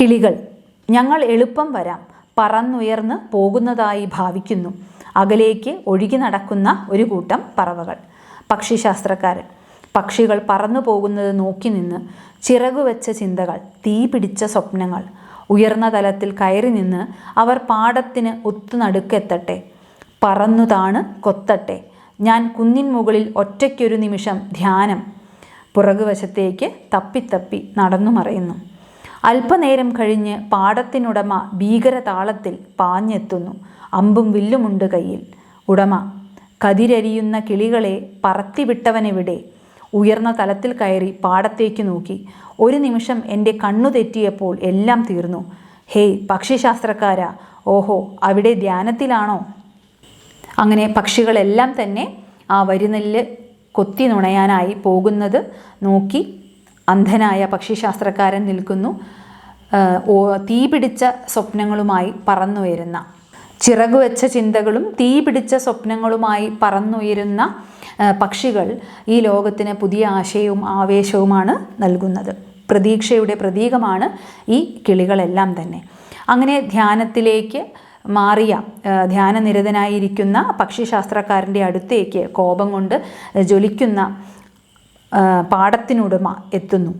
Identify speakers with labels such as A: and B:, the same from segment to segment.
A: കിളികൾ. ഞങ്ങൾ എളുപ്പം വരാം. പറന്നുയർന്ന് പോകുന്നതായി ഭാവിക്കുന്നു. അകലേക്ക് ഒഴുകി നടക്കുന്ന ഒരു കൂട്ടം പറവകൾ. പക്ഷിശാസ്ത്രക്കാരൻ. പക്ഷികൾ പറന്നു പോകുന്നത് നോക്കി നിന്ന് ചിറകുവെച്ച ചിന്തകൾ തീ പിടിച്ച സ്വപ്നങ്ങൾ ഉയർന്ന തലത്തിൽ കയറി നിന്ന് അവർ പാടത്തിന് ഒത്തുനടുക്കെത്തട്ടെ പറന്നു താണ് കൊത്തട്ടെ. ഞാൻ കുന്നിൻ മുകളിൽ ഒറ്റയ്ക്കൊരു നിമിഷം ധ്യാനം. പുറകുവശത്തേക്ക് തപ്പിത്തപ്പി നടന്നു മറയുന്നു. അല്പനേരം കഴിഞ്ഞ് പാടത്തിനുടമ ഭീകരതാളത്തിൽ പാഞ്ഞെത്തുന്നു. അമ്പും വില്ലുമുണ്ട് കയ്യിൽ. ഉടമ കതിരരിയുന്ന കിളികളെ പറത്തിവിട്ടവനെവിടെ? ഉയർന്ന തലത്തിൽ കയറി പാടത്തേക്ക് നോക്കി. ഒരു നിമിഷം എന്റെ കണ്ണു തെറ്റിയപ്പോൾ എല്ലാം തീർന്നു. ഹേയ് പക്ഷിശാസ്ത്രക്കാരാ. ഓഹോ അവിടെ ധ്യാനത്തിലാണോ? അങ്ങനെ പക്ഷികളെല്ലാം തന്നെ ആ വരിനെല്ല് കൊത്തി നുണയാനായി പോകുന്നത് നോക്കി അന്ധനായ പക്ഷിശാസ്ത്രക്കാരൻ നിൽക്കുന്നു. തീ പിടിച്ച സ്വപ്നങ്ങളുമായി പറന്നുയരുന്ന ചിറകുവെച്ച ചിന്തകളും തീ പിടിച്ച സ്വപ്നങ്ങളുമായി പറന്നുയരുന്ന പക്ഷികൾ ഈ ലോകത്തിന് പുതിയ ആശയവും ആവേശവുമാണ് നൽകുന്നത്. പ്രതീക്ഷയുടെ പ്രതീകമാണ് ഈ കിളികളെല്ലാം തന്നെ. അങ്ങനെ ധ്യാനത്തിലേക്ക് മാറിയ ധ്യാനനിരതനായിരിക്കുന്ന പക്ഷിശാസ്ത്രക്കാരന്റെ അടുത്തേക്ക് കോപം കൊണ്ട് ജ്വലിക്കുന്ന പാടത്തിനുടമ എത്തുന്നു.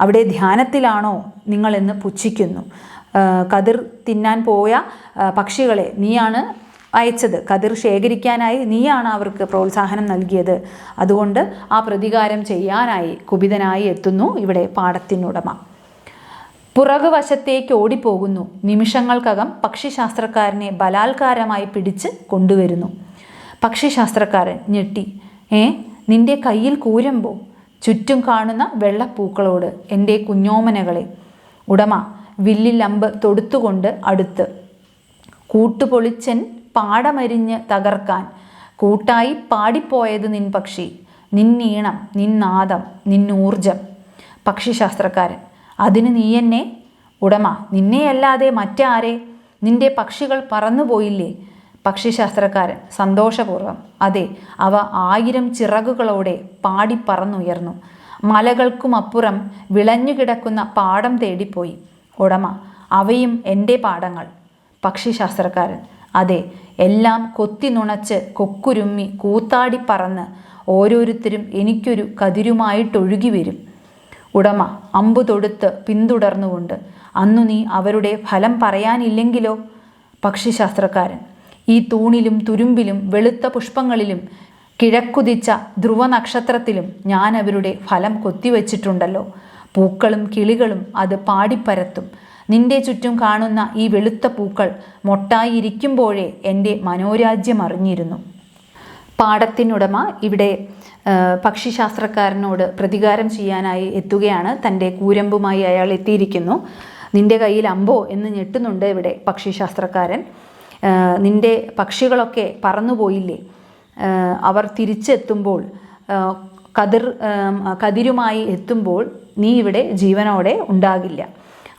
A: അവിടെ ധ്യാനത്തിലാണോ നിങ്ങളെന്ന് പുച്ഛിക്കുന്നു. കതിർ തിന്നാൻ പോയ പക്ഷികളെ നീയാണ് അയച്ചത്. കതിർ ശേഖരിക്കാനായി നീയാണ് അവർക്ക് പ്രോത്സാഹനം നൽകിയത്. അതുകൊണ്ട് ആ പ്രതികാരം ചെയ്യാനായി കുപിതനായി എത്തുന്നു ഇവിടെ പാടത്തിനുടമ പുറകുവശത്തേക്ക് ഓടിപ്പോകുന്നു. നിമിഷങ്ങൾക്കകം പക്ഷിശാസ്ത്രക്കാരനെ ബലാത്കാരമായി പിടിച്ച് കൊണ്ടുവരുന്നു. പക്ഷിശാസ്ത്രക്കാരൻ ഞെട്ടി. ഏ നിന്റെ കയ്യിൽ കൂരമ്പോ? ചുറ്റും കാണുന്ന വെള്ളപ്പൂക്കളോട് എന്റെ കുഞ്ഞോമനകളെ ഉടമ വില്ലിലമ്പ് തൊടുത്തുകൊണ്ട് അടുത്ത്. കൂട്ടുപൊളിച്ചൻ പാടമരിഞ്ഞ് തകർക്കാൻ കൂട്ടായി പാടിപ്പോയത് നിൻ പക്ഷി നിന്നീണം നിന്നാദം നിന്നൂർജം പക്ഷിശാസ്ത്രക്കാരൻ അതിന് നീ ഉടമ നിന്നെയല്ലാതെ മറ്റാരെ? നിന്റെ പക്ഷികൾ പറന്നുപോയില്ലേ? പക്ഷിശാസ്ത്രക്കാരൻ സന്തോഷപൂർവം അതെ അവ ആയിരം ചിറകുകളോടെ പാടി പറന്നുയർന്നു. മലകൾക്കുമപ്പുറം വിളഞ്ഞുകിടക്കുന്ന പാടം തേടിപ്പോയി. ഉടമ അവയും എന്റെ പാടങ്ങൾ പക്ഷിശാസ്ത്രക്കാരൻ അതെ എല്ലാം കൊത്തി നുണച്ച് കൊക്കുരുമ്മി കൂത്താടി പറന്ന് ഓരോരുത്തരും എനിക്കൊരു കതിരുമായിട്ടൊഴുകി വരും ഉടമ അമ്പു തൊടുത്ത് പിന്തുടർന്നുകൊണ്ട് അന്നു നീ അവരുടെ ഫലം പറയാനില്ലെങ്കിലോ പക്ഷിശാസ്ത്രക്കാരൻ ഈ തൂണിലും തുരുമ്പിലും വെളുത്ത പുഷ്പങ്ങളിലും കിഴക്കുതിച്ച ധ്രുവനക്ഷത്രത്തിലും ഞാൻ അവരുടെ ഫലം കൊത്തിവെച്ചിട്ടുണ്ടല്ലോ. പൂക്കളും കിളികളും അത് പാടിപ്പരത്തും. നിന്റെ ചുറ്റും കാണുന്ന ഈ വെളുത്ത പൂക്കൾ മൊട്ടായിരിക്കുമ്പോഴേ എന്റെ മനോരാജ്യം അറിഞ്ഞിരുന്നു. പാടത്തിനുടമ ഇവിടെ പക്ഷിശാസ്ത്രക്കാരനോട് പ്രതികാരം ചെയ്യാനായി എത്തുകയാണ്. തന്റെ കൂരമ്പുമായി അയാൾ എത്തിയിരിക്കുന്നു. നിന്റെ കയ്യിൽ അമ്പോ എന്ന് ഞെട്ടുന്നുണ്ട് ഇവിടെ പക്ഷിശാസ്ത്രക്കാരൻ. ആ, നിന്റെ പക്ഷികളൊക്കെ പറന്നുപോയില്ലേ? അവർ തിരിച്ചെത്തുമ്പോൾ കതിർ കതിരുമായി എത്തുമ്പോൾ നീ ഇവിടെ ജീവനോടെ ഉണ്ടാകില്ല.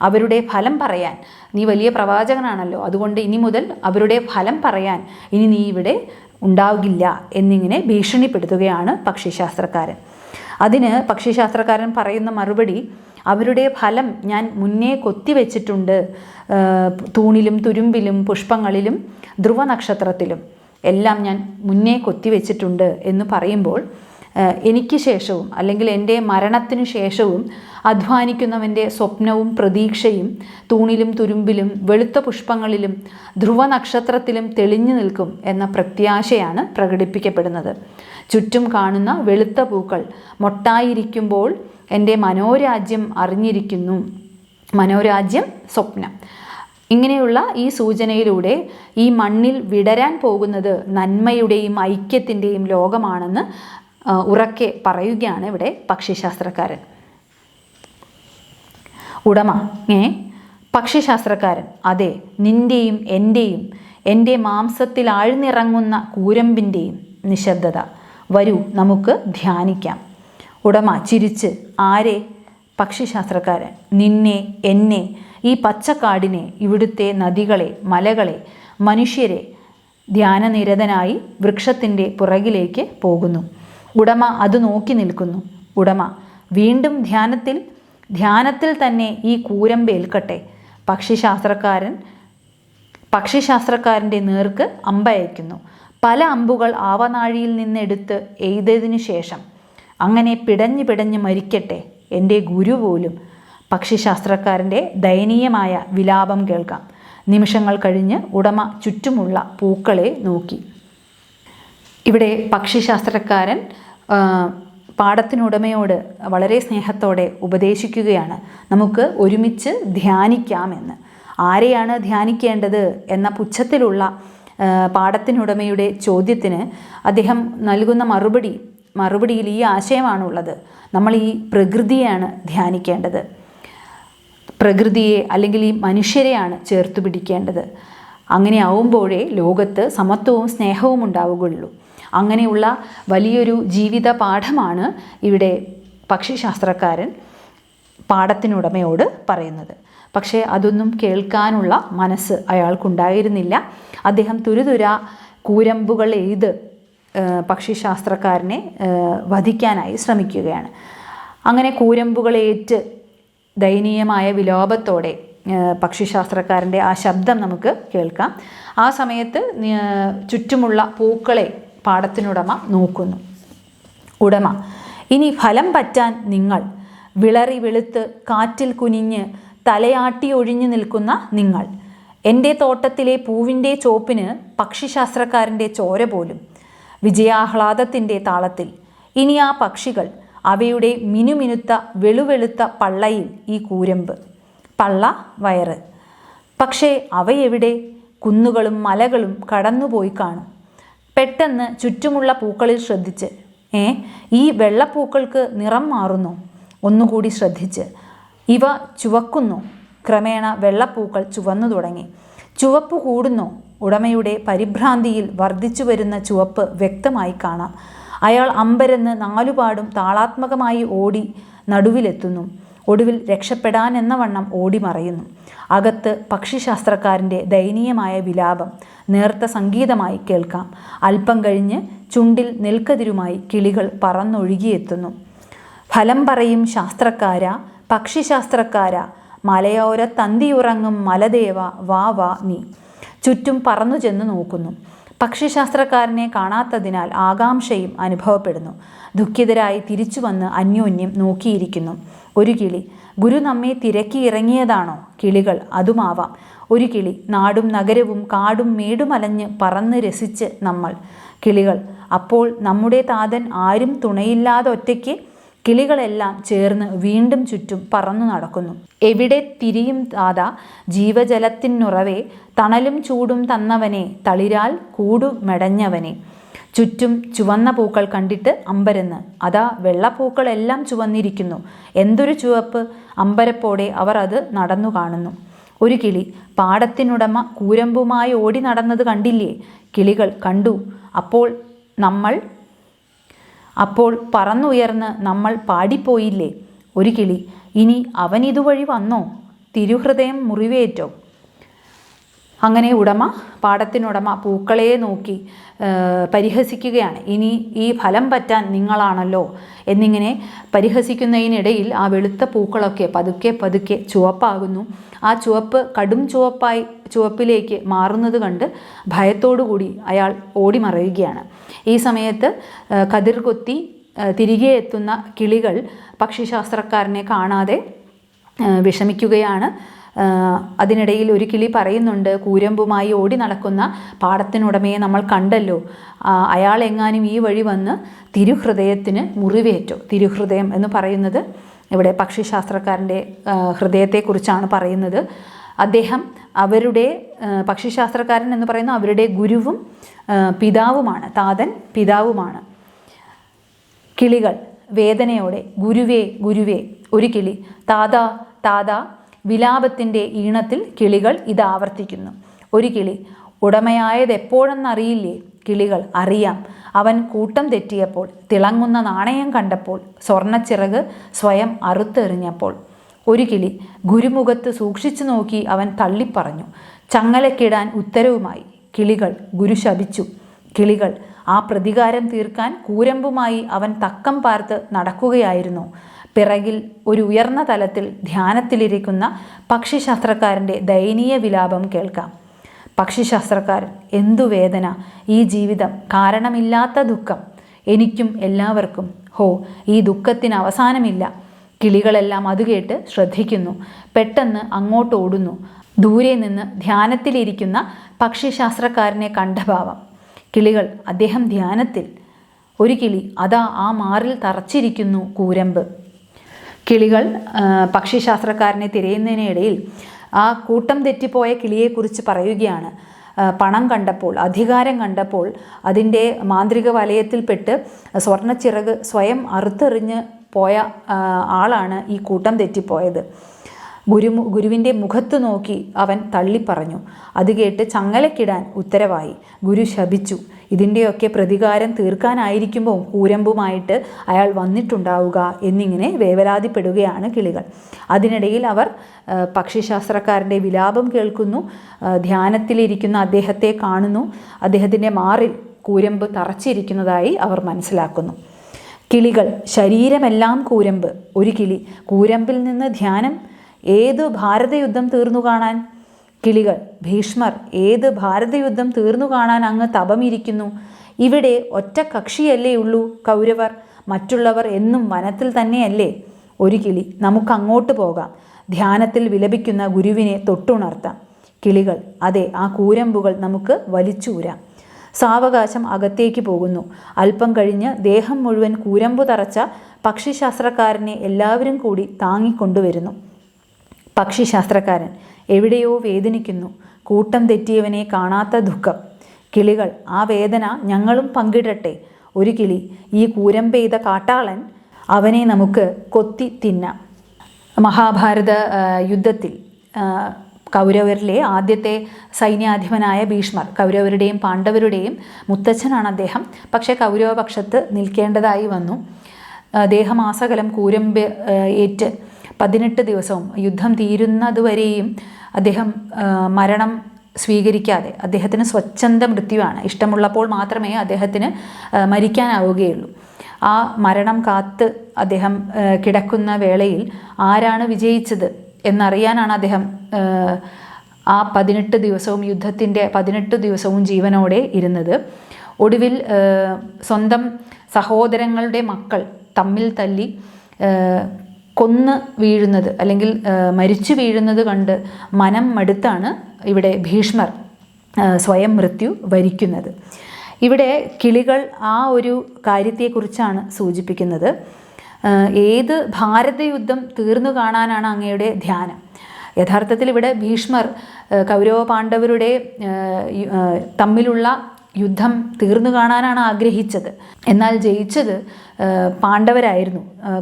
A: അവരുടെ ഫലം പറയാൻ നീ വലിയ പ്രവാചകനാണല്ലോ. അതുകൊണ്ട് ഇനി മുതൽ അവരുടെ ഫലം പറയാൻ ഇനി നീ ഇവിടെ ഉണ്ടാകില്ല എന്നിങ്ങനെ ഭീഷണിപ്പെടുത്തുകയാണ് പക്ഷിശാസ്ത്രക്കാരൻ. അതിന് പക്ഷിശാസ്ത്രക്കാരൻ പറയുന്ന മറുപടി അവരുടെ ഫലം ഞാൻ മുന്നേ കൊത്തിവെച്ചിട്ടുണ്ട് തൂണിലും തുരുമ്പിലും പുഷ്പങ്ങളിലും ധ്രുവനക്ഷത്രത്തിലും. എല്ലാം ഞാൻ മുന്നേ കൊത്തിവെച്ചിട്ടുണ്ട് എന്ന് പറയുമ്പോൾ എനിക്ക് ശേഷവും അല്ലെങ്കിൽ എന്റെ മരണത്തിനു ശേഷവും അധ്വാനിക്കുന്നവന്റെ സ്വപ്നവും പ്രതീക്ഷയും തൂണിലും തുരുമ്പിലും വെളുത്ത പുഷ്പങ്ങളിലും ധ്രുവ നക്ഷത്രത്തിലും തെളിഞ്ഞു നിൽക്കും എന്ന പ്രത്യാശയാണ് പ്രകടിപ്പിക്കപ്പെടുന്നത്. ചുറ്റും കാണുന്ന വെളുത്ത പൂക്കൾ മൊട്ടായിരിക്കുമ്പോൾ എന്റെ മനോരാജ്യം അറിഞ്ഞിരിക്കുന്നു. മനോരാജ്യം സ്വപ്നം. ഇങ്ങനെയുള്ള ഈ സൂചനയിലൂടെ ഈ മണ്ണിൽ വിടരാൻ പോകുന്നത് നന്മയുടെയും ഐക്യത്തിന്റെയും ലോകമാണെന്ന് ഉറക്കെ പറയുകയാണ് ഇവിടെ പക്ഷിശാസ്ത്രക്കാരൻ. ഉടമ ഏ? പക്ഷിശാസ്ത്രക്കാരൻ. അതെ നിന്റെയും എന്റെയും എന്റെ മാംസത്തിൽ ആഴ്ന്നിറങ്ങുന്ന കൂരമ്പിന്റെയും നിശബ്ദത. വരൂ നമുക്ക് ധ്യാനിക്കാം. ഉടമ ചിരിച്ച് ആരെ? പക്ഷിശാസ്ത്രക്കാരൻ. നിന്നെ എന്നെ ഈ പച്ചക്കാടിനെ ഇവിടുത്തെ നദികളെ മലകളെ മനുഷ്യരെ ധ്യാനനിരതനായി വൃക്ഷത്തിന്റെ പുറകിലേക്ക് പോകുന്നു. ഉടമ അത് നോക്കി നിൽക്കുന്നു. ഉടമ വീണ്ടും ധ്യാനത്തിൽ ധ്യാനത്തിൽ തന്നെ ഈ കൂരമ്പേൽക്കട്ടെ പക്ഷിശാസ്ത്രക്കാരൻ പക്ഷിശാസ്ത്രക്കാരന്റെ നേർക്ക് അമ്പയക്കുന്നു. പല അമ്പുകൾ ആവനാഴിയിൽ നിന്നെടുത്ത് എയ്തതിനു ശേഷം അങ്ങനെ പിടഞ്ഞു പിടഞ്ഞു മരിക്കട്ടെ എന്റെ ഗുരു പോലും. പക്ഷിശാസ്ത്രക്കാരന്റെ ദയനീയമായ വിലാപം കേൾക്കാം. നിമിഷങ്ങൾ കഴിഞ്ഞ് ഉടമ ചുറ്റുമുള്ള പൂക്കളെ നോക്കി. ഇവിടെ പക്ഷിശാസ്ത്രക്കാരൻ പാടത്തിനുടമയോട് വളരെ സ്നേഹത്തോടെ ഉപദേശിക്കുകയാണ്. നമുക്ക് ഒരുമിച്ച് ധ്യാനിക്കാമെന്ന്. ആരെയാണ് ധ്യാനിക്കേണ്ടത്? എന്ന പുച്ഛത്തിലുള്ള പാടത്തിനുടമയുടെ ചോദ്യത്തിന് അദ്ദേഹം നൽകുന്ന മറുപടി മറുപടിയിൽ ഈ ആശയമാണുള്ളത്. നമ്മൾ ഈ പ്രകൃതിയാണ് ധ്യാനിക്കേണ്ടത്. പ്രകൃതിയെ അല്ലെങ്കിൽ ഈ മനുഷ്യരെയാണ് ചേർത്ത് പിടിക്കേണ്ടത്. അങ്ങനെ ആവുമ്പോഴേ ലോകത്ത് സമത്വവും സ്നേഹവും ഉണ്ടാവുകയുള്ളൂ. അങ്ങനെയുള്ള വലിയൊരു ജീവിത പാഠമാണ് ഇവിടെ പക്ഷിശാസ്ത്രക്കാരൻ പാടത്തിനുടമയോട് പറയുന്നത്. പക്ഷേ അതൊന്നും കേൾക്കാനുള്ള മനസ്സ് അയാൾക്കുണ്ടായിരുന്നില്ല. അദ്ദേഹം തുരുതുര കൂരമ്പുകൾ ഏഹ്, പക്ഷിശാസ്ത്രക്കാരനെ വധിക്കാനായി ശ്രമിക്കുകയാണ്. അങ്ങനെ കൂരമ്പുകളേറ്റ് ദയനീയമായ വിലോപത്തോടെ പക്ഷിശാസ്ത്രക്കാരന്റെ ആ ശബ്ദം നമുക്ക് കേൾക്കാം. ആ സമയത്ത് ചുറ്റുമുള്ള പൂക്കളെ പാടത്തിനുടമ നോക്കുന്നു. ഉടമ ഇനി ഫലം പറ്റാൻ നിങ്ങൾ വിളറി വെളുത്ത് കാറ്റിൽ കുനിഞ്ഞ് തലയാട്ടി ഒഴിഞ്ഞു നിൽക്കുന്ന നിങ്ങൾ. എന്റെ തോട്ടത്തിലെ പൂവിന്റെ ചോപ്പിന് പക്ഷിശാസ്ത്രക്കാരന്റെ ചോര പോലും. വിജയാഹ്ലാദത്തിന്റെ താളത്തിൽ. ഇനി ആ പക്ഷികൾ അവയുടെ മിനുമിനുത്ത വെളുവെളുത്ത പള്ളയിൽ ഈ കൂരമ്പ്. പള്ള വയറ്. പക്ഷേ അവയെവിടെ കുന്നുകളും മലകളും കടന്നുപോയി കാണും. പെട്ടെന്ന് ചുറ്റുമുള്ള പൂക്കളിൽ ശ്രദ്ധിച്ച്. ഏ ഈ വെള്ളപ്പൂക്കൾക്ക് നിറം മാറുന്നു. ഒന്നുകൂടി ശ്രദ്ധിച്ച്. ഇവ ചുവക്കുന്നു. ക്രമേണ വെള്ളപ്പൂക്കൾ ചുവന്നു തുടങ്ങി. ചുവപ്പ് കൂടുന്നു. ഉടമയുടെ പരിഭ്രാന്തിയിൽ വർദ്ധിച്ചു വരുന്ന ചുവപ്പ് വ്യക്തമായി കാണാം. അയാൾ അമ്പരന്ന് നാലുപാടും താളാത്മകമായി ഓടി നടുവിലെത്തുന്നു. ഒടുവിൽ രക്ഷപ്പെടാൻ എന്ന വണ്ണം ഓടി മറയുന്നു. അകത്ത് പക്ഷിശാസ്ത്രക്കാരന്റെ ദയനീയമായ വിലാപം നേർത്ത സംഗീതമായി കേൾക്കാം. അല്പം കഴിഞ്ഞ് ചുണ്ടിൽ നെൽക്കതിരുമായി കിളികൾ പറന്നൊഴുകിയെത്തുന്നു. ഫലം പറയും ശാസ്ത്രക്കാര പക്ഷിശാസ്ത്രക്കാര. മലയോര തന്തിയുറങ്ങും മലദേവ വാ വാ നീ. ചുറ്റും പറന്നു ചെന്ന് നോക്കുന്നു. പക്ഷിശാസ്ത്രക്കാരനെ കാണാത്തതിനാൽ ആകാംക്ഷയും അനുഭവപ്പെടുന്നു. ദുഃഖിതരായി തിരിച്ചു വന്ന് അന്യോന്യം നോക്കിയിരിക്കുന്നു. ഒരു കിളി ഗുരു നമ്മെ തിരക്കി ഇറങ്ങിയതാണോ? കിളികൾ അതുമാവാം. ഒരു കിളി നാടും നഗരവും കാടും മേടുമലഞ്ഞ് പറന്ന് രസിച്ച് നമ്മൾ. കിളികൾ അപ്പോൾ നമ്മുടെ താതൻ ആരും തുണയില്ലാതെ ഒറ്റയ്ക്ക് കിളികളെല്ലാം ചേർന്ന് വീണ്ടും ചുറ്റും പറന്നു നടക്കുന്നു. എവിടെ തിരിയും താത ജീവജലത്തിനുറവേ തണലും ചൂടും തന്നവനെ തളിരാൽ കൂടു മെടഞ്ഞവനെ. ചുറ്റും ചുവന്ന പൂക്കൾ കണ്ടിട്ട് അമ്പരന്ന് അതാ വെള്ളപ്പൂക്കളെല്ലാം ചുവന്നിരിക്കുന്നു. എന്തൊരു ചുവപ്പ്! അമ്പരപ്പോടെ അവർ അത് നടന്നു കാണുന്നു. ഒരു കിളി പാടത്തിനുടമ കൂരമ്പുമായി ഓടി നടന്നത് കണ്ടില്ലേ? കിളികൾ കണ്ടു. അപ്പോൾ നമ്മൾ അപ്പോൾ പറന്നുയർന്ന് നമ്മൾ പാടിപ്പോയില്ലേ? ഒരു കിളി ഇനി അവൻ ഇതുവഴി വന്നോ? തിരുഹൃദയം മുറിവേറ്റോ? അങ്ങനെ ഉടമ പാടത്തിനുടമ പൂക്കളെ നോക്കി പരിഹസിക്കുകയാണ്. ഇനി ഈ ഫലം പറ്റാൻ നിങ്ങളാണല്ലോ എന്നിങ്ങനെ പരിഹസിക്കുന്നതിനിടയിൽ ആ വെളുത്ത പൂക്കളൊക്കെ പതുക്കെ പതുക്കെ ചുവപ്പാകുന്നു. ആ ചുവപ്പ് കടും ചുവപ്പായി ചുവപ്പിലേക്ക് മാറുന്നത് കണ്ട് ഭയത്തോടുകൂടി അയാൾ ഓടി മറയുകയാണ് ഈ സമയത്ത് കതിർ കൊത്തി തിരികെ എത്തുന്ന കിളികൾ പക്ഷിശാസ്ത്രക്കാരനെ കാണാതെ വിഷമിക്കുകയാണ്. അതിനിടയിൽ ഒരു കിളി പറയുന്നുണ്ട് കൂരമ്പുമായി ഓടി നടക്കുന്ന പാടത്തിനുടമയെ നമ്മൾ കണ്ടല്ലോ. അയാൾ എങ്ങാനും ഈ വഴി വന്ന് തിരുഹൃദയത്തിന് മുറിവേറ്റു. തിരുഹൃദയം എന്ന് പറയുന്നത് ഇവിടെ പക്ഷിശാസ്ത്രക്കാരന്റെ ഹൃദയത്തെക്കുറിച്ചാണ് പറയുന്നത്. അദ്ദേഹം അവരുടെ പക്ഷിശാസ്ത്രക്കാരൻ എന്ന് പറയുന്ന അവരുടെ ഗുരുവും പിതാവുമാണ് താതൻ പിതാവുമാണ്. കിളികൾ വേദനയോടെ ഗുരുവേ ഗുരുവേ ഒരു കിളി താതാ താതാ വിലാപത്തിന്റെ ഈണത്തിൽ കിളികൾ ഇത് ആവർത്തിക്കുന്നു. ഒരു കിളി ഉടമയായത് എപ്പോഴെന്നറിയില്ലേ? കിളികൾ അറിയാം. അവൻ കൂട്ടം തെറ്റിയപ്പോൾ തിളങ്ങുന്ന നാണയം കണ്ടപ്പോൾ സ്വർണച്ചിറക് സ്വയം അറുത്തെറിഞ്ഞപ്പോൾ. ഒരു കിളി ഗുരുമുഖത്ത് സൂക്ഷിച്ചു നോക്കി അവൻ തള്ളിപ്പറഞ്ഞു. ചങ്ങലക്കിടാൻ ഉത്തരവുമായി കിളികൾ ഗുരു ശപിച്ചു കിളികൾ ആ പ്രതികാരം തീർക്കാൻ കൂരമ്പുമായി അവൻ തക്കം പാർത്ത് നടക്കുകയായിരുന്നു. പിറകിൽ ഒരു ഉയർന്ന തലത്തിൽ ധ്യാനത്തിലിരിക്കുന്ന പക്ഷിശാസ്ത്രക്കാരന്റെ ദയനീയ വിലാപം കേൾക്കാം. പക്ഷിശാസ്ത്രക്കാരൻ എന്തു വേദന? ഈ ജീവിതം കാരണമില്ലാത്ത ദുഃഖം. എനിക്കും എല്ലാവർക്കും. ഹോ ഈ ദുഃഖത്തിന് അവസാനമില്ല. കിളികളെല്ലാം അത് കേട്ട് ശ്രദ്ധിക്കുന്നു. പെട്ടെന്ന് അങ്ങോട്ട് ഓടുന്നു. ദൂരെ നിന്ന് ധ്യാനത്തിലിരിക്കുന്ന പക്ഷിശാസ്ത്രക്കാരനെ കണ്ട ഭാവം. കിളികൾ അദ്ദേഹം ധ്യാനത്തിൽ. ഒരു കിളി അതാ ആ മാറിൽ തറച്ചിരിക്കുന്നു കൂരമ്പ്. കിളികൾ പക്ഷിശാസ്ത്രക്കാരനെ തിരയുന്നതിനിടയിൽ ആ കൂട്ടം തെറ്റിപ്പോയ കിളിയെക്കുറിച്ച് പറയുകയാണ്. പണം കണ്ടപ്പോൾ അധികാരം കണ്ടപ്പോൾ അതിന്റെ മാന്ത്രിക വലയത്തിൽപ്പെട്ട് സ്വർണച്ചിറക് സ്വയം അറുത്തെറിഞ്ഞ് പോയ ആളാണ് ഈ കൂട്ടം തെറ്റിപ്പോയത്. ഗുരു ഗുരുവിന്റെ മുഖത്ത് നോക്കി അവൻ തള്ളിപ്പറഞ്ഞു. അത് കേട്ട് ചങ്ങലക്കിടാൻ ഉത്തരവായി. ഗുരു ശപിച്ചു. ഇതിന്റെയൊക്കെ പ്രതികാരം തീർക്കാനായിരിക്കുമ്പോൾ കൂരമ്പുമായിട്ട് അയാൾ വന്നിട്ടുണ്ടാവുക എന്നിങ്ങനെ വേവലാതിപ്പെടുകയാണ് കിളികൾ. അതിനിടയിൽ അവർ പക്ഷിശാസ്ത്രക്കാരന്റെ വിലാപം കേൾക്കുന്നു ധ്യാനത്തിലിരിക്കുന്ന അദ്ദേഹത്തെ കാണുന്നു അദ്ദേഹത്തിന്റെ മാറിൽ കൂരമ്പ് തറച്ചിരിക്കുന്നതായി അവർ മനസ്സിലാക്കുന്നു. കിളികൾ ശരീരമെല്ലാം കൂരമ്പ്. ഒരു കിളി കൂരമ്പിൽ നിന്ന് ധ്യാനം ഏത് ഭാരതയുദ്ധം തീർന്നു കാണാൻ? കിളികൾ ഭീഷ്മർ ഏത് ഭാരതയുദ്ധം തീർന്നു കാണാൻ അങ്ങ് തപമിരിക്കുന്നു? ഇവിടെ ഒറ്റ കക്ഷിയല്ലേ ഉള്ളൂ കൗരവർ. മറ്റുള്ളവർ എന്നും വനത്തിൽ തന്നെയല്ലേ? ഒരു കിളി നമുക്ക് അങ്ങോട്ട് പോകാം. ധ്യാനത്തിൽ വിലപിക്കുന്ന ഗുരുവിനെ തൊട്ടുണർത്താം. കിളികൾ അതെ ആ കൂരമ്പുകൾ നമുക്ക് വലിച്ചൂരാം. സാവകാശം അകത്തേക്ക് പോകുന്നു. അല്പം കഴിഞ്ഞ് ദേഹം മുഴുവൻ കൂരമ്പു തറച്ച പക്ഷിശാസ്ത്രക്കാരനെ എല്ലാവരും കൂടി താങ്ങിക്കൊണ്ടുവരുന്നു. പക്ഷിശാസ്ത്രക്കാരൻ എവിടെയോ വേദനിക്കുന്നു. കൂട്ടം തെറ്റിയവനെ കാണാത്ത ദുഃഖം. കിളികൾ ആ വേദന ഞങ്ങളും പങ്കിടട്ടെ. ഒരു കിളി ഈ കൂരം പെയ്ത കാട്ടാളൻ അവനെ നമുക്ക് കൊത്തി തിന്നാം. മഹാഭാരത യുദ്ധത്തിൽ കൗരവരിലെ ആദ്യത്തെ സൈന്യാധിപനായ ഭീഷ്മർ കൗരവരുടെയും പാണ്ഡവരുടെയും മുത്തച്ഛനാണ് അദ്ദേഹം. പക്ഷേ കൗരവപക്ഷത്ത് നിൽക്കേണ്ടതായി വന്നു. ദേഹമാസകലം കൂരമ്പ് ഏറ്റ് പതിനെട്ട് ദിവസവും യുദ്ധം തീരുന്നതുവരെയും അദ്ദേഹം മരണം സ്വീകരിക്കാതെ അദ്ദേഹത്തിന് സ്വച്ഛന്ത മൃത്യുവാണ്. ഇഷ്ടമുള്ളപ്പോൾ മാത്രമേ അദ്ദേഹത്തിന് മരിക്കാനാവുകയുള്ളൂ. ആ മരണം കാത്ത് അദ്ദേഹം കിടക്കുന്ന വേളയിൽ ആരാണ് വിജയിച്ചത് എന്നറിയാനാണ് അദ്ദേഹം ആ, പതിനെട്ട് ദിവസവും യുദ്ധത്തിന്റെ പതിനെട്ട് ദിവസവും ജീവനോടെ ഇരുന്നത്. ഒടുവിൽ സ്വന്തം സഹോദരങ്ങളുടെ മക്കൾ തമ്മിൽ തല്ലി കൊന്ന് വീഴുന്നത് അല്ലെങ്കിൽ മരിച്ചു വീഴുന്നത് കണ്ട് മനം മടുത്താണ് ഇവിടെ ഭീഷ്മർ സ്വയം മൃത്യു വരിക്കുന്നത്. ഇവിടെ കിളികൾ ആ ഒരു കാര്യത്തെക്കുറിച്ചാണ് സൂചിപ്പിക്കുന്നത്. ഏത് ഭാരതയുദ്ധം തീർന്നു കാണാനാണ് അങ്ങയുടെ ധ്യാനം? യഥാർത്ഥത്തിൽ ഇവിടെ ഭീഷ്മർ കൗരവ പാണ്ഡവരുടെ തമ്മിലുള്ള യുദ്ധം തീർന്നു കാണാനാണ് ആഗ്രഹിച്ചത്. എന്നാൽ ജയിച്ചത് പാണ്ഡവരായിരുന്നു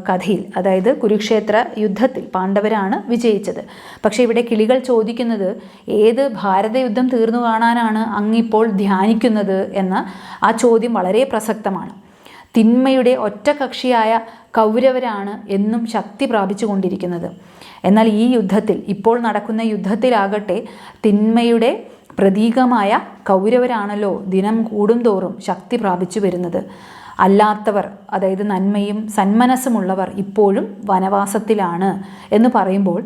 A: കഥയിൽ. അതായത് കുരുക്ഷേത്ര യുദ്ധത്തിൽ പാണ്ഡവരാണ് വിജയിച്ചത്. പക്ഷേ ഇവിടെ കിളികൾ ചോദിക്കുന്നത് ഏത് ഭാരത യുദ്ധം തീർന്നു കാണാനാണ് അങ്ങിപ്പോൾ ധ്യാനിക്കുന്നത് എന്ന ആ ചോദ്യം വളരെ പ്രസക്തമാണ്. തിന്മയുടെ ഒറ്റകക്ഷിയായ കൗരവരാണ് എന്നും ശക്തി പ്രാപിച്ചു കൊണ്ടിരിക്കുന്നത്. എന്നാൽ ഈ യുദ്ധത്തിൽ ഇപ്പോൾ നടക്കുന്ന യുദ്ധത്തിലാകട്ടെ തിന്മയുടെ പ്രതീകമായ കൗരവരാണല്ലോ ദിനം കൂടുന്തോറും ശക്തി പ്രാപിച്ചു വരുന്നത്. അല്ലാത്തവർ അതായത് നന്മയും സന്മനസ്സുമുള്ളവർ ഇപ്പോഴും വനവാസത്തിലാണ് എന്ന് പറയുമ്പോൾ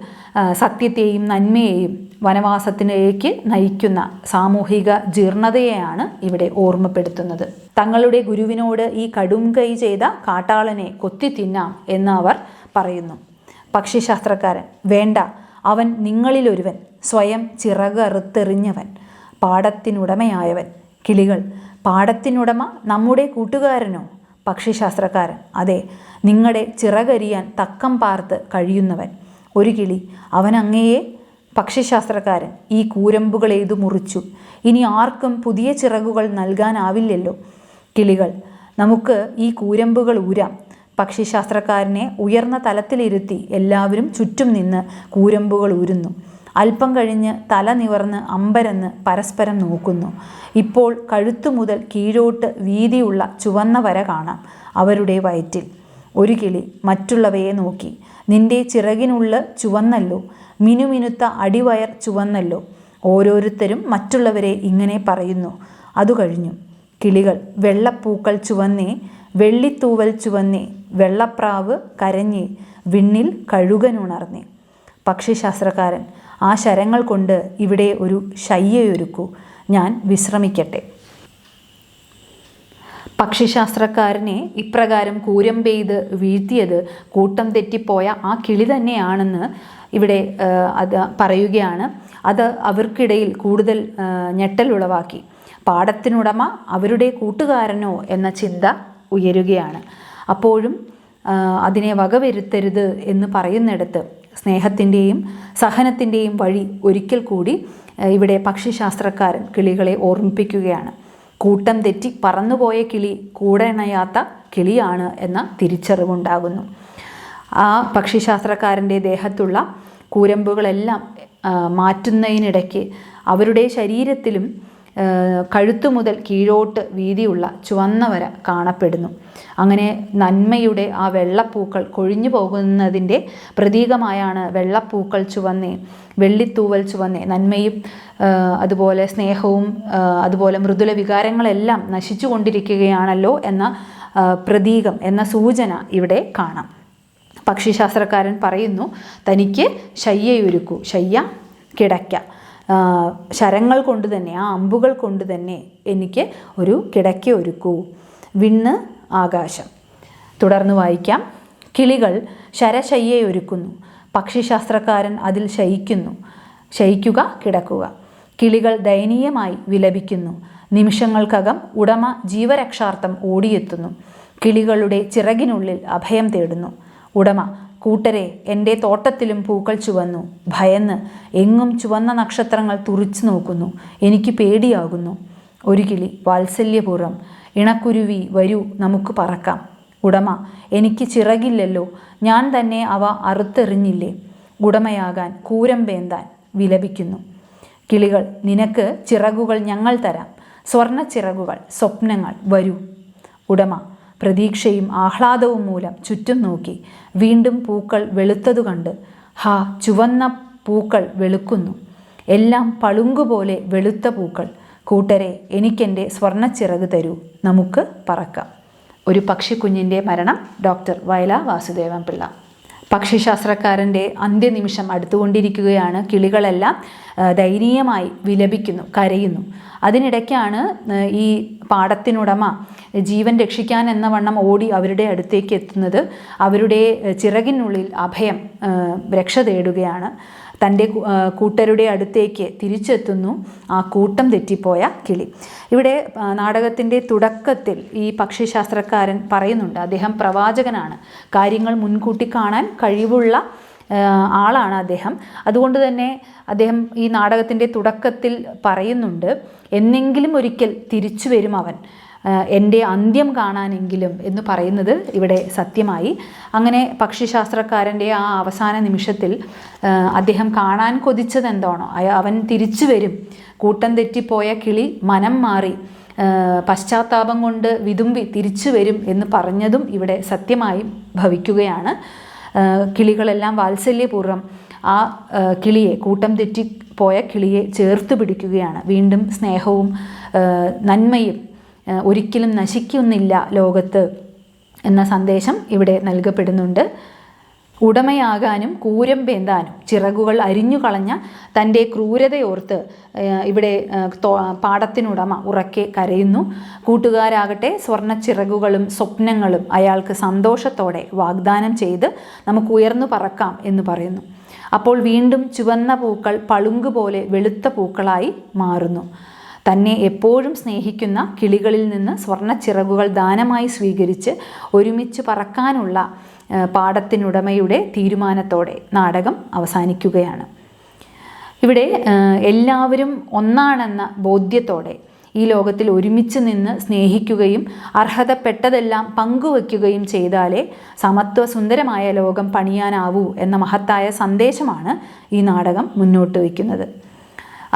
A: സത്യത്തെയും നന്മയെയും വനവാസത്തിലേക്ക് നയിക്കുന്ന സാമൂഹിക ജീർണതയെയാണ് ഇവിടെ ഓർമ്മപ്പെടുത്തുന്നത്. തങ്ങളുടെ ഗുരുവിനോട് ഈ കടും കൈ ചെയ്ത കാട്ടാളനെ കൊത്തി തിന്നാം എന്ന് അവർ പറയുന്നു. പക്ഷിശാസ്ത്രക്കാരൻ വേണ്ട അവൻ നിങ്ങളിലൊരുവൻ സ്വയം ചിറകറുത്തെറിഞ്ഞവൻ പാടത്തിനുടമയായവൻ കിളികൾ പാടത്തിനുടമ നമ്മുടെ കൂട്ടുകാരനോ? പക്ഷിശാസ്ത്രക്കാരൻ അതെ നിങ്ങളുടെ ചിറകരിയാൻ തക്കം പാർത്ത് കഴിയുന്നവൻ. ഒരു കിളി അവൻ അങ്ങയെ? പക്ഷിശാസ്ത്രക്കാരൻ ഈ കൂരമ്പുകൾ ഏതു മുറിച്ചു. ഇനി ആർക്കും പുതിയ ചിറകുകൾ നൽകാനാവില്ലല്ലോ. കിളികൾ നമുക്ക് ഈ കൂരമ്പുകൾ ഊരാം. പക്ഷിശാസ്ത്രക്കാരനെ ഉയർന്ന തലത്തിലിരുത്തി എല്ലാവരും ചുറ്റും നിന്ന് കൂരമ്പുകൾ ഊരുന്നു. അല്പം കഴിഞ്ഞ് തല നിവർന്ന് അമ്പരന്ന് പരസ്പരം നോക്കുന്നു. ഇപ്പോൾ കഴുത്തു മുതൽ കീഴോട്ട് വീതിയുള്ള ചുവന്ന വര കാണാം അവരുടെ വയറ്റിൽ. ഒരു കിളി മറ്റുള്ളവയെ നോക്കി. നിന്റെ ചിറകിനുള്ള ചുവന്നല്ലോ. മിനുമിനുത്ത അടിവയർ ചുവന്നല്ലോ. ഓരോരുത്തരും മറ്റുള്ളവരെ ഇങ്ങനെ പറയുന്നു അതു കഴിഞ്ഞു. കിളികൾ വെള്ളപ്പൂക്കൾ ചുവന്നേ. വെള്ളിത്തൂവൽ ചുവന്നി വെള്ളപ്രാവ് കരഞ്ഞി വിണ്ണിൽ കഴുകനുണർന്നി. പക്ഷിശാസ്ത്രക്കാരൻ ആ ശരങ്ങൾ കൊണ്ട് ഇവിടെ ഒരു ശയ്യയൊരുക്കൂ. ഞാൻ വിശ്രമിക്കട്ടെ. പക്ഷിശാസ്ത്രക്കാരനെ ഇപ്രകാരം കൂരം പെയ്ത് വീഴ്ത്തിയത് കൂട്ടം തെറ്റിപ്പോയ ആ കിളി തന്നെയാണെന്ന് ഇവിടെ അത് പറയുകയാണ്. അത് അവർക്കിടയിൽ കൂടുതൽ ഞെട്ടലുളവാക്കി പാടത്തിനുടമ അവരുടെ കൂട്ടുകാരനോ എന്ന ചിന്ത ഉയരുകയാണ്. അപ്പോഴും അതിനെ വകവരുത്തരുത് എന്ന് പറയുന്നിടത്ത് സ്നേഹത്തിന്റെയും സഹനത്തിന്റെയും വഴി ഒരിക്കൽ കൂടി ഇവിടെ പക്ഷിശാസ്ത്രക്കാരൻ കിളികളെ ഓർമ്മിപ്പിക്കുകയാണ്. കൂട്ടം തെറ്റി പറന്നുപോയ കിളി കൂടെണയാത്ത കിളിയാണ് എന്ന തിരിച്ചറിവുണ്ടാകുന്നു. ആ പക്ഷിശാസ്ത്രക്കാരന്റെ ദേഹത്തുള്ള കൂരമ്പുകളെല്ലാം മാറ്റുന്നതിനിടയ്ക്ക് അവരുടെ ശരീരത്തിലും കഴുത്തു മുതൽ കീഴോട്ട് വീതിയുള്ള ചുവന്ന വര കാണപ്പെടുന്നു. അങ്ങനെ നന്മയുടെ ആ വെള്ളപ്പൂക്കൾ കൊഴിഞ്ഞു പോകുന്നതിന്റെ പ്രതീകമായാണ് വെള്ളപ്പൂക്കൾ ചുവന്നേ വെള്ളിത്തൂവൽ ചുവന്നേ. നന്മയും അതുപോലെ സ്നേഹവും അതുപോലെ മൃദുല വികാരങ്ങളെല്ലാം നശിച്ചു കൊണ്ടിരിക്കുകയാണല്ലോ എന്ന പ്രതീകം എന്ന സൂചന ഇവിടെ കാണാം. പക്ഷിശാസ്ത്രക്കാരൻ പറയുന്നു തനിക്ക് ശയ്യയൊരുക്കൂ ശയ്യ കിടക്ക ശരങ്ങൾ കൊണ്ട് തന്നെ ആ അമ്പുകൾ കൊണ്ട് തന്നെ എനിക്ക് ഒരു കിടക്ക ഒരുക്കൂ. വിണ്ണ് ആകാശം. തുടർന്ന് വായിക്കാം. കിളികൾ ശരശയ്യെ ഒരുക്കുന്നു. പക്ഷിശാസ്ത്രക്കാരൻ അതിൽ ശയിക്കുന്നു. ശയിക്കുക കിടക്കുക. കിളികൾ ദയനീയമായി വിലപിക്കുന്നു. നിമിഷങ്ങൾക്കകം ഉടമ ജീവരക്ഷാർത്ഥം ഓടിയെത്തുന്നു. കിളികളുടെ ചിറകിനുള്ളിൽ അഭയം തേടുന്നു. ഉടമ കൂട്ടരെ എന്റെ തോട്ടത്തിലും പൂക്കൾ ചുവന്നു. ഭയന്ന് എങ്ങും ചുവന്ന നക്ഷത്രങ്ങൾ തുറിച്ചു നോക്കുന്നു. എനിക്ക് പേടിയാകുന്നു. ഒരു കിളി വാത്സല്യപൂർവം ഇണക്കുരുവി വരൂ നമുക്ക് പറക്കാം. ഉടമ എനിക്ക് ചിറകില്ലല്ലോ. ഞാൻ തന്നെ അവ അറുത്തെറിഞ്ഞില്ലേ? ഉടമയാകാൻ കൂരം വേന്താൻ വിലപിക്കുന്നു. കിളികൾ നിനക്ക് ചിറകുകൾ ഞങ്ങൾ തരാം. സ്വർണ ചിറകുകൾ സ്വപ്നങ്ങൾ വരൂ. ഉടമ പ്രതീക്ഷയും ആഹ്ലാദവും മൂലം ചുറ്റും നോക്കി. വീണ്ടും പൂക്കൾ വെളുത്തതു കണ്ട് ഹാ ചുവന്ന പൂക്കൾ വെളുക്കുന്നു. എല്ലാം പളുങ്കുപോലെ വെളുത്ത പൂക്കൾ. കൂട്ടരെ എനിക്കെന്റെ സ്വർണച്ചിറക് തരൂ. നമുക്ക് പറക്കാം. ഒരു പക്ഷിക്കുഞ്ഞിന്റെ മരണം. ഡോക്ടർ വയല വാസുദേവൻ പിള്ള പക്ഷിശാസ്ത്രക്കാരന്റെ അന്ത്യനിമിഷം അടുത്തുകൊണ്ടിരിക്കുകയാണ്. കിളികളെല്ലാം ദയനീയമായി വിലപിക്കുന്നു കരയുന്നു. അതിനിടയ്ക്കാണ് ഈ പാടത്തിനുടമ ജീവൻ രക്ഷിക്കാൻ എന്ന വണ്ണം ഓടി അവരുടെ അടുത്തേക്ക് എത്തുന്നത്. അവരുടെ ചിറകിനുള്ളിൽ അഭയം രക്ഷ തേടുകയാണ്. തന്റെ കൂട്ടരുടെ അടുത്തേക്ക് തിരിച്ചെത്തുന്നു. ആ കൂട്ടം തെറ്റിപ്പോയ കിളി. ഇവിടെ നാടകത്തിന്റെ തുടക്കത്തിൽ ഈ പക്ഷിശാസ്ത്രക്കാരൻ പറയുന്നുണ്ട്. അദ്ദേഹം പ്രവാചകനാണ്. കാര്യങ്ങൾ മുൻകൂട്ടി കാണാൻ കഴിവുള്ള ആളാണ് അദ്ദേഹം. അതുകൊണ്ട് തന്നെ അദ്ദേഹം ഈ നാടകത്തിന്റെ തുടക്കത്തിൽ പറയുന്നുണ്ട് എന്നെങ്കിലും ഒരിക്കൽ തിരിച്ചു വരും അവൻ. എന്റെ അന്ത്യം കാണാനെങ്കിലും എന്ന് പറയുന്നത് ഇവിടെ സത്യമായി. അങ്ങനെ പക്ഷിശാസ്ത്രക്കാരന്റെ ആ അവസാന നിമിഷത്തിൽ അദ്ദേഹം കാണാൻ കൊതിച്ചത് എന്താണോ അവൻ തിരിച്ചു വരും. കൂട്ടം തെറ്റിപ്പോയ കിളി മനം മാറി പശ്ചാത്താപം കൊണ്ട് വിതുമ്പി തിരിച്ചു വരും എന്ന് പറഞ്ഞതും ഇവിടെ സത്യമായി ഭവിക്കുകയാണ്. കിളികളെല്ലാം വാത്സല്യപൂർവം ആ കിളിയെ കൂട്ടം തെറ്റി പോയ കിളിയെ ചേർത്ത് പിടിക്കുകയാണ്. വീണ്ടും സ്നേഹവും നന്മയും ഒരിക്കലും നശിക്കുന്നില്ല ലോകത്ത് എന്ന സന്ദേശം ഇവിടെ നൽകപ്പെടുന്നുണ്ട്. ഉടമയാകാനും കൂരം പേന്താനും ചിറകുകൾ അരിഞ്ഞു കളഞ്ഞ തന്റെ ക്രൂരതയോർത്ത് ഇവിടെ പാടത്തിനുടമ ഉറക്കെ കരയുന്നു. കൂട്ടുകാരാകട്ടെ സ്വർണ ചിറകുകളും സ്വപ്നങ്ങളും അയാൾക്ക് സന്തോഷത്തോടെ വാഗ്ദാനം ചെയ്ത് നമുക്ക് ഉയർന്നു പറക്കാം എന്ന് പറയുന്നു. അപ്പോൾ വീണ്ടും ചുവന്ന പൂക്കൾ പളുങ്ക് പോലെ വെളുത്ത പൂക്കളായി മാറുന്നു. തന്നെ എപ്പോഴും സ്നേഹിക്കുന്ന കിളികളിൽ നിന്ന് സ്വർണ ചിറകുകൾ ദാനമായി സ്വീകരിച്ച് ഒരുമിച്ച് പറക്കാനുള്ള പാടത്തിനുടമയുടെ തീരുമാനത്തോടെ നാടകം അവസാനിക്കുകയാണ്. ഇവിടെ എല്ലാവരും ഒന്നാണെന്ന ബോധ്യത്തോടെ ഈ ലോകത്തിൽ ഒരുമിച്ച് നിന്ന് സ്നേഹിക്കുകയും അർഹതപ്പെട്ടതെല്ലാം പങ്കുവയ്ക്കുകയും ചെയ്താലേ സമത്വ സുന്ദരമായ ലോകം പണിയാനാവൂ എന്ന മഹത്തായ സന്ദേശമാണ് ഈ നാടകം മുന്നോട്ട് വയ്ക്കുന്നത്.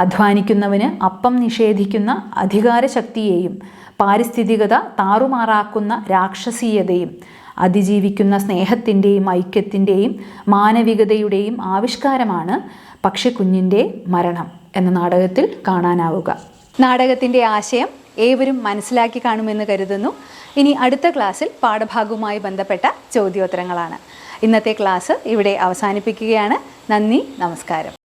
A: അധ്വാനിക്കുന്നവന് അപ്പം നിഷേധിക്കുന്ന അധികാരശക്തിയെയും പാരിസ്ഥിതികത താറുമാറാക്കുന്ന രാക്ഷസീയതയും അതിജീവിക്കുന്ന സ്നേഹത്തിന്റെയും ഐക്യത്തിന്റെയും മാനവികതയുടെയും ആവിഷ്കാരമാണ് പക്ഷിക്കുഞ്ഞിന്റെ മരണം എന്ന നാടകത്തിൽ കാണാനാവുക. നാടകത്തിന്റെ ആശയം ഏവരും മനസ്സിലാക്കി കാണുമെന്ന് കരുതുന്നു. ഇനി അടുത്ത ക്ലാസ്സിൽ പാഠഭാഗവുമായി ബന്ധപ്പെട്ട ചോദ്യോത്തരങ്ങളാണ്. ഇന്നത്തെ ക്ലാസ് ഇവിടെ അവസാനിപ്പിക്കുകയാണ്. നന്ദി നമസ്കാരം.